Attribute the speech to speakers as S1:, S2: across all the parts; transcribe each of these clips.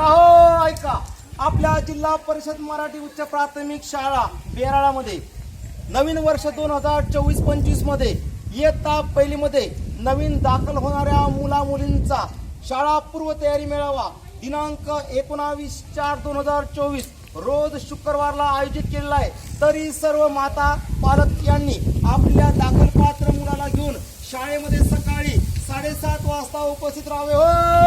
S1: अहो ऐका. आपल्या जिल्हा परिषद मराठी उच्च प्राथमिक शाळा बेराळामध्ये नवीन वर्ष दोन हजार चोवीस पंचवीसमध्ये इयत्ता पहिलीमध्ये नवीन दाखल होणाऱ्या मुला मुलींचा शाळा पूर्व तयारी मेळावा दिनांक एकोणावीस चार दोन हजार चोवीस रोज शुक्रवारला आयोजित केलेला आहे. तरी सर्व माता पालक यांनी आपल्या दाखल पात्र मुलाला घेऊन शाळेमध्ये सकाळी साडेसात वाजता उपस्थित राहावे. हो!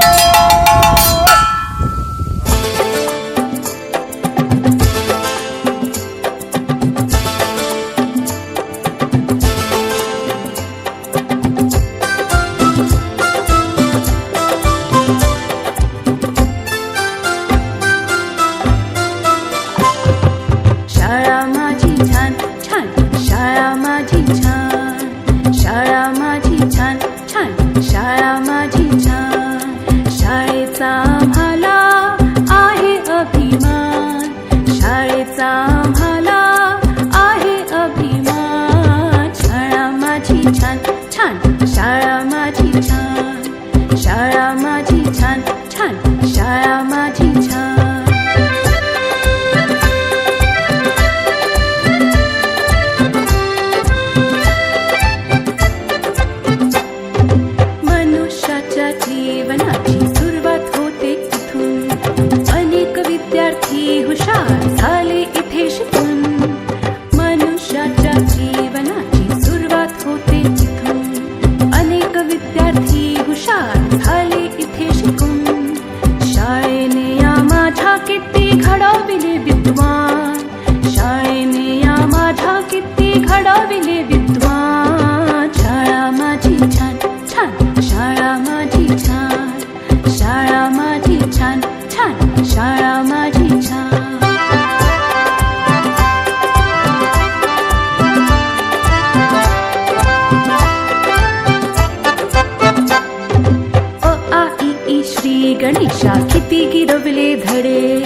S2: श्री गणेशा किती गिरवले धडे.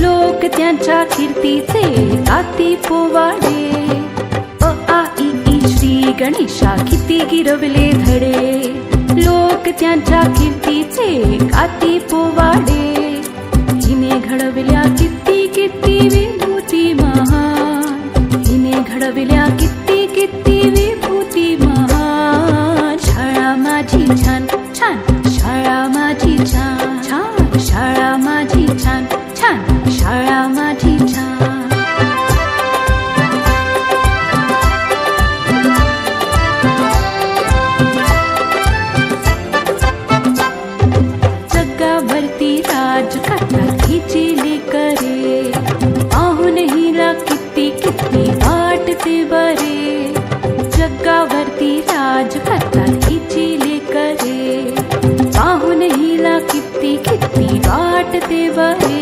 S2: लोक त्यांच्या कीर्तीचे आती पोवाडे. अ आई श्री गणेशा किती गिरवले धडे. लोक त्यांच्या कीर्तीचे आती पोवाडे. हिने घडविल्या किती किती विभूती महा हिने घडविल्या छान शाळा माझी छान जगावरती राजकथा खिचिली करे पाहून हिला किती किती वाटते बरे. जगावरती राजकथा खिचिली करे पाहून हिला किती किती वाटते बरे.